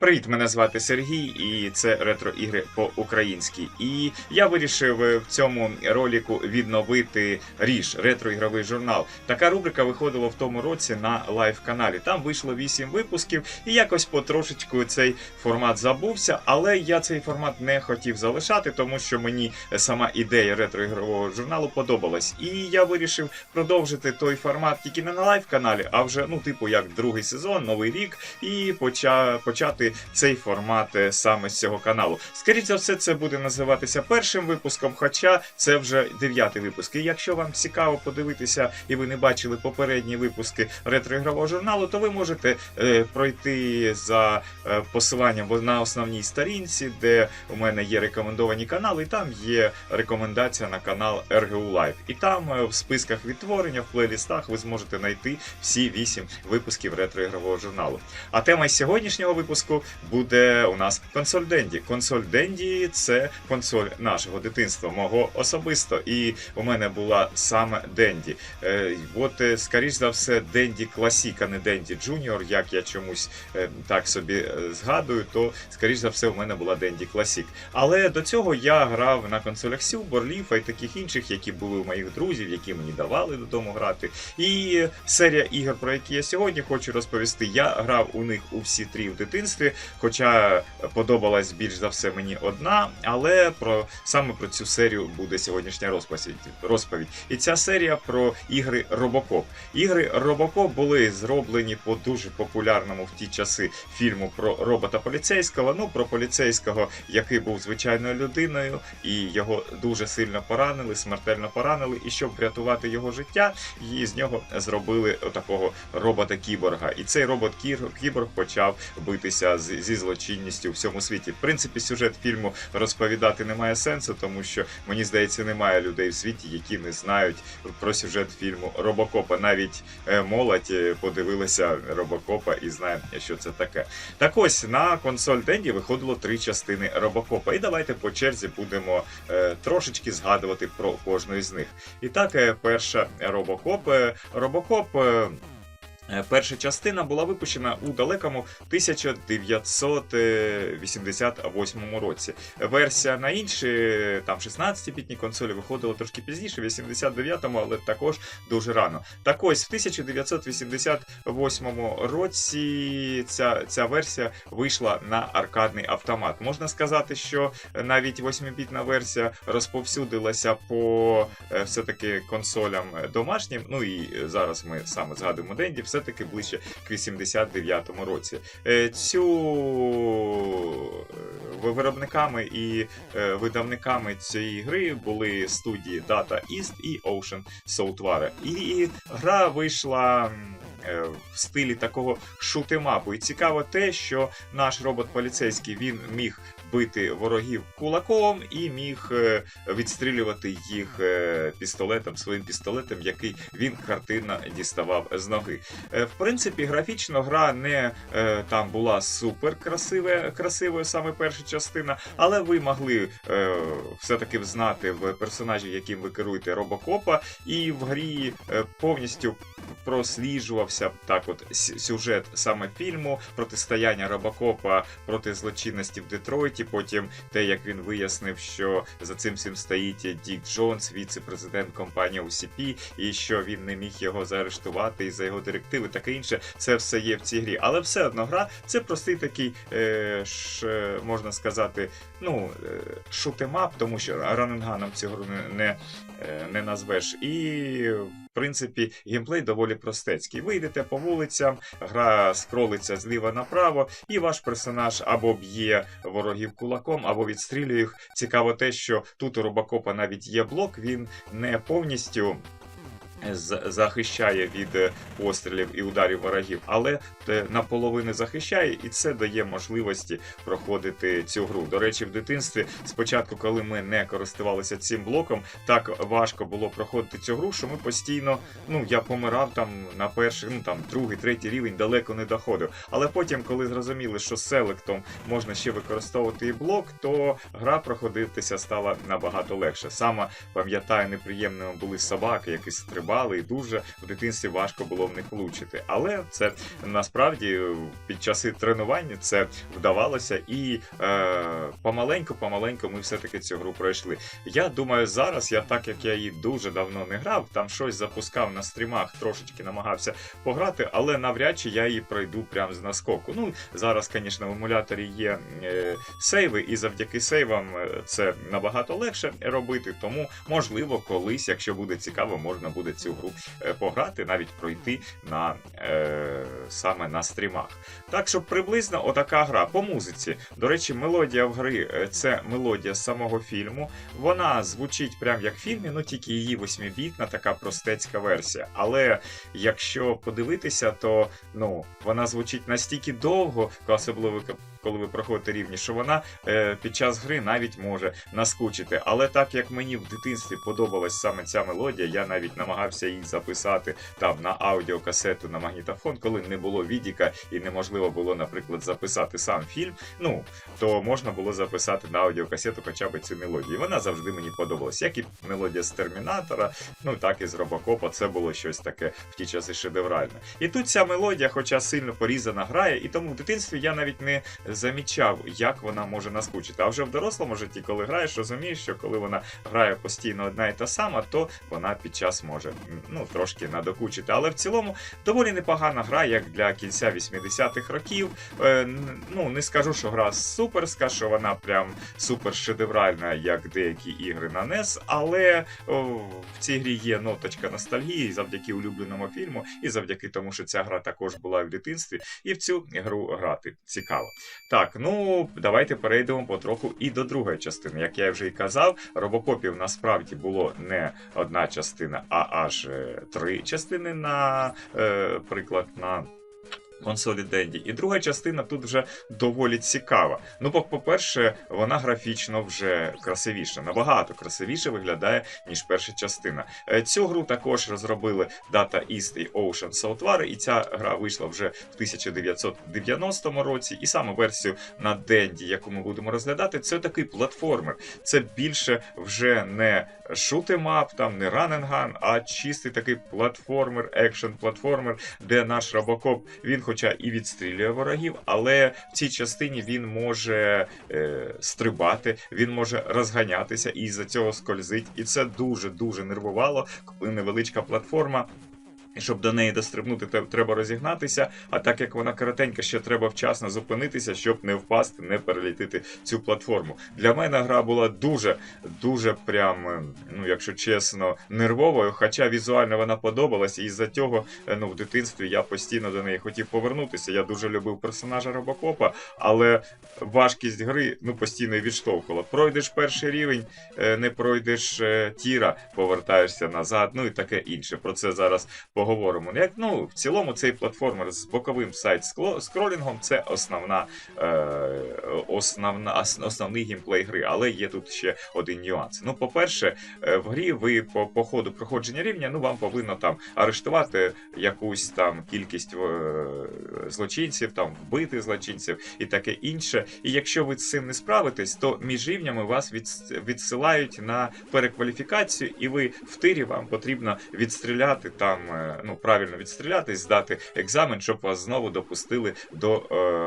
Привіт, мене звати Сергій, і це ретро-ігри по-українськи. І я вирішив е, в цьому ролику відновити ріж ретро-ігровий журнал. Така рубрика виходила в тому році на лайв-каналі. Там вийшло 8 випусків, і якось потрошечку цей формат забувся. Але я цей формат не хотів залишати, тому що мені сама ідея ретро-ігрового журналу подобалась. І я вирішив продовжити той формат тільки не на лайв-каналі, а вже, ну, типу, як другий сезон, новий рік, і поча... цей формат е, саме з цього каналу. Скоріше за все, це буде називатися першим випуском, хоча це вже дев'ятий випуск. І якщо вам цікаво подивитися і ви не бачили попередні випуски ретро-ігрового журналу, то ви можете е, пройти за е, посиланням на основній сторінці, де у мене є рекомендовані канали, і там є рекомендація на канал RGU Live. І там е, в списках відтворення, в плейлістах ви зможете знайти всі вісім випусків ретро-ігрового журналу. А тема сьогоднішнього випуску буде у нас консоль Денді. Консоль Денді це консоль нашого дитинства, мого особисто. І у мене була саме Денді. Е, от, е, скоріш за все, Денді Класік, а не Денді Джуніор, як я чомусь е, так собі е, згадую, то скоріш за все, у мене була Денді Класік. Але до цього я грав на консолях Silver, Leaf і таких інших, які були у моїх друзів, які мені давали додому грати. І серія ігор, про які я сьогодні хочу розповісти, я грав у них у всі три в дитинстві, хоча подобалась більш за все мені одна, але про саме про цю серію буде сьогоднішня розповідь. розповідь. І ця серія про ігри Робокоп. Ігри Робокоп були зроблені по дуже популярному в ті часи фільму про робота поліцейського. Ну про поліцейського, який був звичайною людиною, і його дуже сильно поранили, смертельно поранили. І щоб врятувати його життя, і з нього зробили такого робота-кіборга. І цей робот-кіборг почав битися зі злочинністю у всьому світі. В принципі, сюжет фільму розповідати немає сенсу, тому що мені здається, немає людей в світі, які не знають про сюжет фільму Робокопа. Навіть е, молодь е, подивилася Робокопа і знає, що це таке. Так ось на консоль Денді виходило три частини Робокопа. І давайте по черзі будемо е, трошечки згадувати про кожну із них. І так, перша Робокоп. Робокоп. Е, Перша частина була випущена у далекому 1988 році. Версія на інші, там 16-бітні консолі виходила трошки пізніше, в 89-му, але також дуже рано. Так ось в 1988 році ця, ця версія вийшла на аркадний автомат. Можна сказати, що навіть 8-бітна версія розповсюдилася по е, все-таки консолям домашнім. Ну і зараз ми саме згадуємо Денді, все-таки ближче к 89-му році. Е, Цю е, виробниками і е, видавниками цієї гри були студії Data East і Ocean Software. І гра вийшла. Е, В стилі такого шутемапу. І цікаво те, що наш робот поліцейський він міг бити ворогів кулаком і міг е, відстрілювати їх е, пістолетом, своїм пістолетом, який він картинно діставав з ноги. В принципі, графічно гра не там була супер красивою, саме перша частина, але ви могли все-таки взнати в персонажі, яким ви керуєте робокопа, і в грі повністю просліджувався так, от сюжет саме фільму, протистояння робокопа проти злочинності в Детройті. Потім те, як він вияснив, що за цим всім стоїть Дік Джонс, віце-президент компанії OCP, і що він не міг його заарештувати і за його директиви, таке інше, це все є в цій грі. Але все одно гра це простий такий, е, ш, можна сказати, ну, шутемап, тому що раненганом гру не, не, е, не назвеш. І в принципі, геймплей доволі простецький. Ви йдете по вулицям, гра скролиться зліва направо, і ваш персонаж або б'є ворогів кулаком, або відстрілює їх. Цікаво те, що тут у Робокопа навіть є блок, він не повністю. Захищає від е, пострілів і ударів ворогів, але наполовину захищає, і це дає можливості проходити цю гру. До речі, в дитинстві, спочатку, коли ми не користувалися цим блоком, так важко було проходити цю гру, що ми постійно, ну я помирав там на перший, ну там другий, третій рівень далеко не доходив. Але потім, коли зрозуміли, що селектом можна ще використовувати і блок, то гра проходитися стала набагато легше. Саме пам'ятаю, неприємними були собаки, які стрибали стрибали, і дуже в дитинстві важко було в них влучити. Але це насправді під часи тренування це вдавалося, і е, помаленьку, помаленьку ми все-таки цю гру пройшли. Я думаю, зараз я, так як я її дуже давно не грав, там щось запускав на стрімах, трошечки намагався пограти, але навряд чи я її пройду прямо з наскоку. Ну, зараз, звісно, в емуляторі є е, сейви, і завдяки сейвам е, це набагато легше робити. Тому, можливо, колись, якщо буде цікаво, можна буде цю гру е, пограти, навіть пройти на е, саме на стрімах. Так що приблизно отака гра по музиці. До речі, мелодія в гри е, це мелодія самого фільму. Вона звучить прям як в фільмі, ну тільки її восьмібітна, така простецька версія. Але якщо подивитися, то ну вона звучить настільки довго, особливо коли ви проходите рівні, що вона е, під час гри навіть може наскучити. Але так як мені в дитинстві подобалась саме ця мелодія, я навіть намагався її записати там на аудіокасету, на магнітофон, коли не було відіка і неможливо було, наприклад, записати сам фільм. Ну то можна було записати на аудіокасету хоча б цю мелодію. Вона завжди мені подобалась. Як і мелодія з Термінатора, ну так і з Робокопа. Це було щось таке в ті часи шедевральне. І тут ця мелодія, хоча сильно порізана, грає, і тому в дитинстві я навіть не замічав, як вона може наскучити. А вже в дорослому житті, коли граєш, розумієш, що коли вона грає постійно одна і та сама, то вона під час може ну трошки надокучити. Але в цілому доволі непогана гра, як для кінця 80-х років. Е, ну не скажу, що гра суперська, що вона прям супер шедевральна, як деякі ігри на NES, але о, в цій грі є ноточка ностальгії завдяки улюбленому фільму, і завдяки тому, що ця гра також була в дитинстві, і в цю гру грати цікаво. Так, ну давайте перейдемо потроху і до другої частини. Як я вже і казав, робокопів насправді було не одна частина, а аж е, три частини на е. Консолі Денді. І друга частина тут вже доволі цікава. Ну, по- по-перше, вона графічно вже красивіша, набагато красивіше виглядає, ніж перша частина. Е, Цю гру також розробили Data East і Ocean Software, і ця гра вийшла вже в 1990 році. І саме версію на Денді, яку ми будемо розглядати, це такий платформер. Це більше вже не шутемап, там не and а чистий такий платформер, екшен платформер, де наш робокоп він, хоча і відстрілює ворогів, але в цій частині він може е, стрибати, він може розганятися і за цього скользить. І це дуже дуже нервувало, коли невеличка платформа. І щоб до неї дострибнути, треба розігнатися. А так як вона коротенька, ще треба вчасно зупинитися, щоб не впасти, не перелітити цю платформу. Для мене гра була дуже, дуже прям, е, ну якщо чесно, нервовою. Хоча візуально вона подобалася, і з-за цього е, ну, в дитинстві я постійно до неї хотів повернутися. Я дуже любив персонажа Робокопа, але важкість гри ну постійно відштовхувала. Пройдеш перший рівень, е, не пройдеш тіра, повертаєшся назад, ну і таке інше. Про це зараз поговоримо. Як ну в цілому цей платформер з боковим сайт скролінгом це основна, е, основна ос- основний геймплей гри, але є тут ще один нюанс. Ну, по-перше, е, в грі ви по, по ходу проходження рівня, ну вам повинно там арештувати якусь там кількість е, злочинців, там вбити злочинців і таке інше. І якщо ви з цим не справитесь, то між рівнями вас від, відсилають на перекваліфікацію, і ви в тирі вам потрібно відстріляти там, е, ну правильно відстрілятись, здати екзамен, щоб вас знову допустили до е,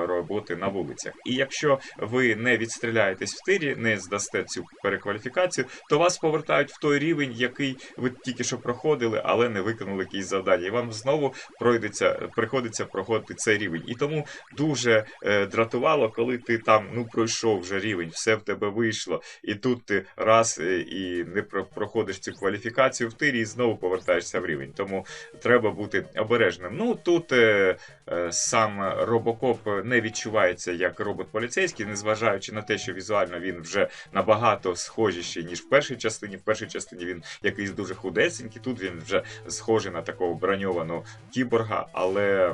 роботи на вулицях. І якщо ви не відстріляєтесь в тирі, не здасте цю перекваліфікацію, то вас повертають в той рівень, який ви тільки що проходили, але не виконали якісь завдання. І вам знову пройдеться, приходиться проходити цей рівень. І тому дуже е, дратувало, коли ти там ну пройшов вже рівень, все в тебе вийшло, і тут ти раз е, і не про- проходиш цю кваліфікацію в тирі, і знову повертаєшся в рівень. Тому треба бути обережним. Ну тут е, е, сам робокоп не відчувається як робот поліцейський, незважаючи на те, що візуально він вже набагато схожіший, ніж в першій частині. В першій частині він якийсь дуже худесенький, тут він вже схожий на такого броньованого кіборга, але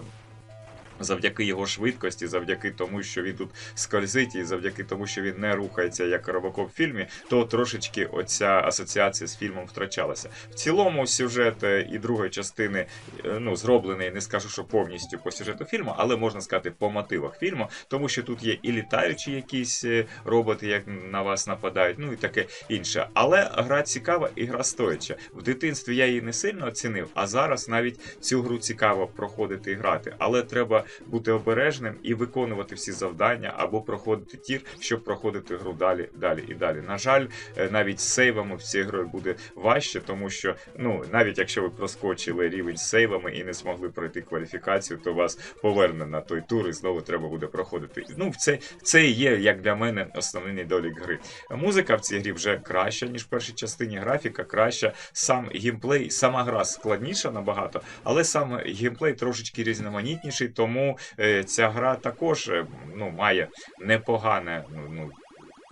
Завдяки його швидкості, завдяки тому, що він тут скользить, і завдяки тому, що він не рухається як робокоп в фільмі, то трошечки оця асоціація з фільмом втрачалася. В цілому сюжет е, і другої частини е, ну, зроблений, не скажу, що повністю по сюжету фільму, але можна сказати по мотивах фільму, тому що тут є і літаючі якісь е, роботи, як на вас нападають, ну і таке інше. Але гра цікава і гра стояча. В дитинстві я її не сильно оцінив, а зараз навіть цю гру цікаво проходити і грати. Але треба бути обережним і виконувати всі завдання або проходити тір, щоб проходити гру далі, далі і далі. На жаль, е, навіть з сейвами в цій грі буде важче, тому що ну навіть якщо ви проскочили рівень з сейвами і не змогли пройти кваліфікацію, то вас поверне на той тур і знову треба буде проходити. Ну, це, це є як для мене основний недолік гри. Музика в цій грі вже краща, ніж в першій частині. Графіка краща, сам геймплей, сама гра складніша набагато, але сам геймплей трошечки різноманітніший, тому е, ця гра також е, ну, має непогане. Ну,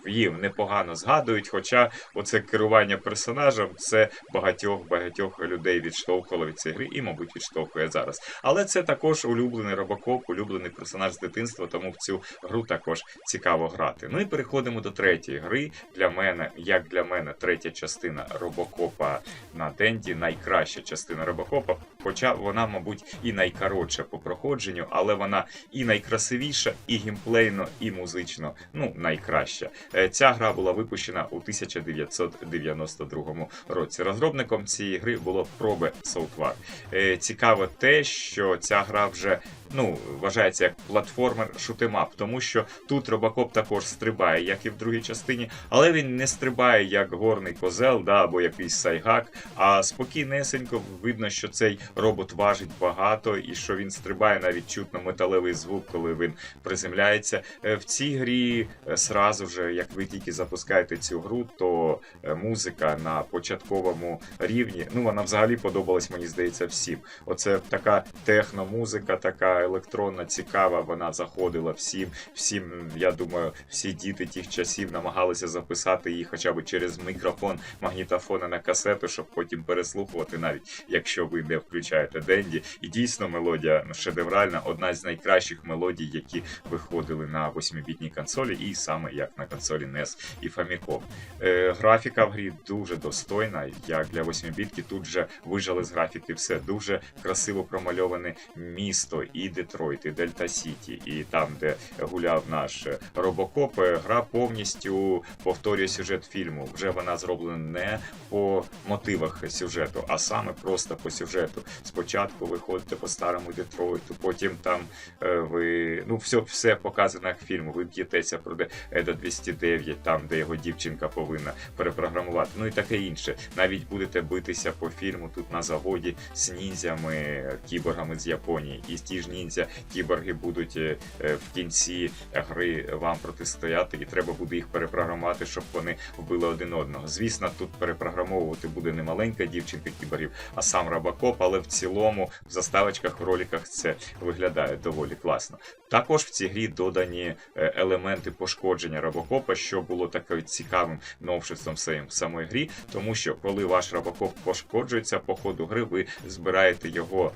її непогано згадують, хоча оце керування персонажем це багатьох багатьох людей відштовхувало від цієї гри і, мабуть, відштовхує зараз. Але це також улюблений робокоп, улюблений персонаж з дитинства, тому в цю гру також цікаво грати. Ну і переходимо до третьої гри. Для мене, як для мене, третя частина робокопа на Денді, найкраща частина робокопа. Хоча вона, мабуть, і найкоротша по проходженню, але вона і найкрасивіша, і геймплейно, і музично, ну, найкраща. Е, Ця гра була випущена у 1992 році. Розробником цієї гри було Probe Software. Е, Цікаво те, що ця гра вже ну, вважається як платформер шутемап, тому що тут робокоп також стрибає, як і в другій частині, але він не стрибає як горний козел да, або якийсь сайгак, а спокійнесенько видно, що цей робот важить багато і що він стрибає навіть чутно металевий звук, коли він приземляється. Е, В цій грі е, сразу же, як ви тільки запускаєте цю гру, то е, музика на початковому рівні, ну вона взагалі подобалась, мені здається, всім. Оце така техномузика, така електронна, цікава. Вона заходила всім. Всім, я думаю, всі діти тих часів намагалися записати її хоча б через мікрофон магнітофона на касету, щоб потім переслухувати, навіть якщо ви не включаєте Денді. І дійсно мелодія шедевральна, одна з найкращих мелодій, які виходили на 8-бітній консолі, і саме як на консолі NES і Famicom. Е, графіка в грі дуже достойна, як для 8-бітки. Тут же вижали з графіки все дуже красиво промальоване місто, і Детройт, і Дельта Сіті, і там, де гуляв наш Робокоп. Е, Гра повністю повторює сюжет фільму. Вже вона зроблена не по мотивах сюжету, а саме просто по сюжету. Спочатку ви ходите по старому Детройту, потім там е, ви ну все, все показано як фільму. Ви б'єтеся проти Еда 209, там де його дівчинка повинна перепрограмувати. Ну і таке інше. Навіть будете битися по фільму тут на заводі з ніндзями, кіборгами з Японії. І ті ж ніндзя, кіборги будуть е, е, в кінці гри вам протистояти, і треба буде їх перепрограмувати, щоб вони вбили один одного. Звісно, тут перепрограмовувати буде не маленька дівчинка кіборгів, а сам Робокоп, але в цілому в заставочках, в роликах це виглядає доволі класно. Також в цій грі додані е, елементи пошкодження робокопа, що було таким цікавим новшеством в самої грі, тому що коли ваш робокоп пошкоджується по ходу гри, ви збираєте його.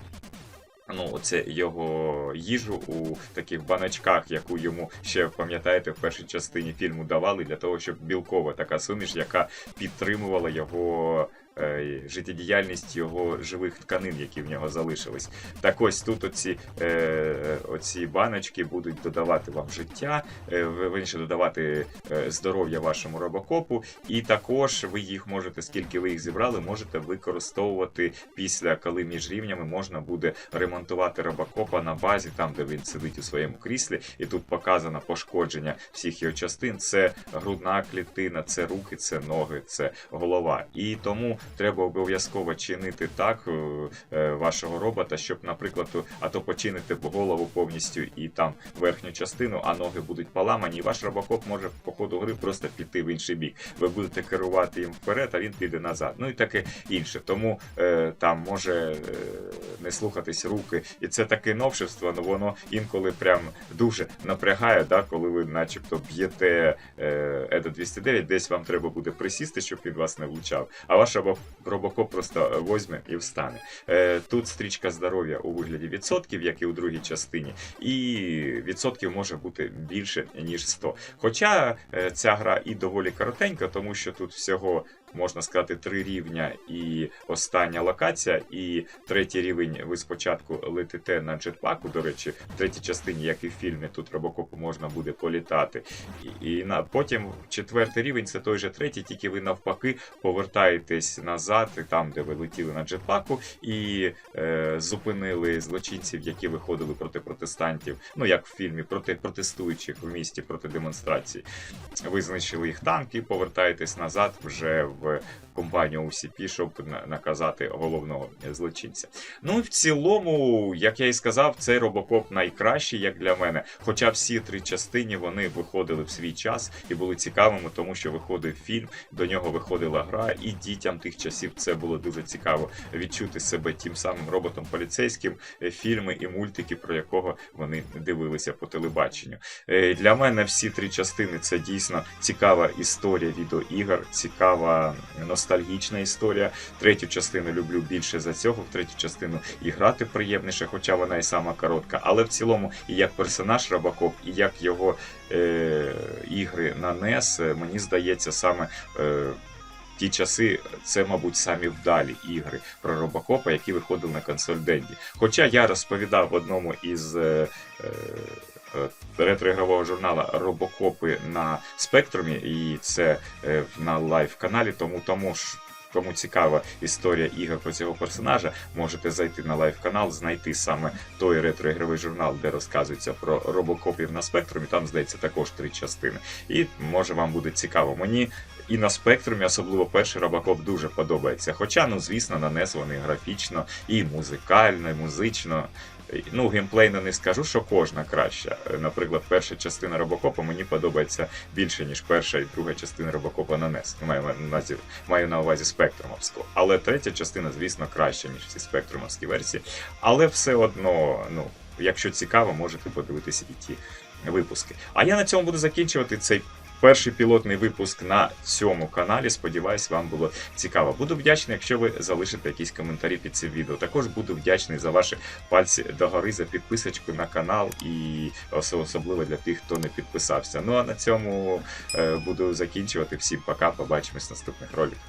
Ну, оце його їжу у таких баночках, яку йому ще пам'ятаєте в першій частині фільму давали для того, щоб білкова така суміш, яка підтримувала його життєдіяльність його живих тканин, які в нього залишились. Так ось тут оці, е, оці баночки будуть додавати вам життя, е, додавати е, здоров'я вашому робокопу, і також ви їх можете, скільки ви їх зібрали, можете використовувати після, коли між рівнями можна буде ремонтувати робокопа на базі, там де він сидить у своєму кріслі, і тут показано пошкодження всіх його частин. Це грудна клітина, це руки, це ноги, це голова. І тому треба обов'язково чинити так е, е, вашого робота, щоб, наприклад, а то починити голову повністю і там верхню частину, а ноги будуть поламані, і ваш робокоп може по ходу гри просто піти в інший бік. Ви будете керувати їм вперед, а він піде назад. Ну і таке інше. Тому е, там може е, не слухатись руки. І це таке новшество, ну воно інколи прям дуже напрягає, да, коли ви начебто б'єте е, Еда 209, десь вам треба буде присісти, щоб він вас не влучав. А ваш робокоп Робо, Робокоп просто возьме і встане. Е, тут стрічка здоров'я у вигляді відсотків, як і у другій частині, і відсотків може бути більше ніж 100. Хоча е, ця гра і доволі коротенька, тому що тут всього можна сказати три рівня і остання локація, і третій рівень ви спочатку летите на джетпаку. До речі, в третій частині, як і в фільмі, тут робокопу можна буде політати. І, і на потім четвертий рівень це той же третій, тільки ви навпаки повертаєтесь назад, там, де ви летіли на джетпаку, і е, зупинили злочинців, які виходили проти протестантів. Ну як в фільмі, проти протестуючих в місті проти демонстрації. Ви знищили їх танк і повертаєтесь назад вже в where компанію OCP, щоб наказати головного злочинця. Ну і в цілому, як я і сказав, цей робокоп найкращий, як для мене. Хоча всі три частини вони виходили в свій час і були цікавими, тому що виходив фільм, до нього виходила гра, і дітям тих часів це було дуже цікаво відчути себе тим самим роботом поліцейським, е, фільми і мультики, про якого вони дивилися по телебаченню. Е, Для мене всі три частини це дійсно цікава історія відеоігр, цікава ностальгічна історія. Третю частину люблю більше за цього, в третю частину і грати приємніше, хоча вона і сама коротка. Але в цілому, і як персонаж Рабакоп, і як його е, ігри на NES, е, мені здається, саме. Е, Ті часи це, мабуть, самі вдалі ігри про Робокопа, які виходили на консоль Денді. Хоча я розповідав в одному із е, е, ретро-ігрового журнала Робокопи на спектрумі, і це е, на лайв-каналі, тому тому ж. Кому цікава історія ігор про цього персонажа, можете зайти на лайв-канал, знайти саме той ретро-ігровий журнал, де розказується про робокопів на спектрумі. Там, здається, також три частини. І може вам буде цікаво. Мені і на спектрумі, особливо перший робокоп, дуже подобається. Хоча, ну звісно, на вони графічно, і музикально, і музично. Ну, геймплейно не скажу, що кожна краща. Е, Наприклад, перша частина Робокопа мені подобається більше, ніж перша і друга частина Робокопа на NES. Маю на маю на увазі спектрумовську. Але третя частина, звісно, краща, ніж всі спектрумовські версії. Але все одно, ну, якщо цікаво, можете подивитися і ті випуски. А я на цьому буду закінчувати цей. Перший пілотний випуск на цьому каналі. Сподіваюсь, вам було цікаво. Буду вдячний, якщо ви залишите якісь коментарі під цим відео. Також буду вдячний за ваші пальці догори, за підписочку на канал і особливо для тих, хто не підписався. Ну а на цьому е, буду закінчувати. Всім пока, побачимось в наступних роликах.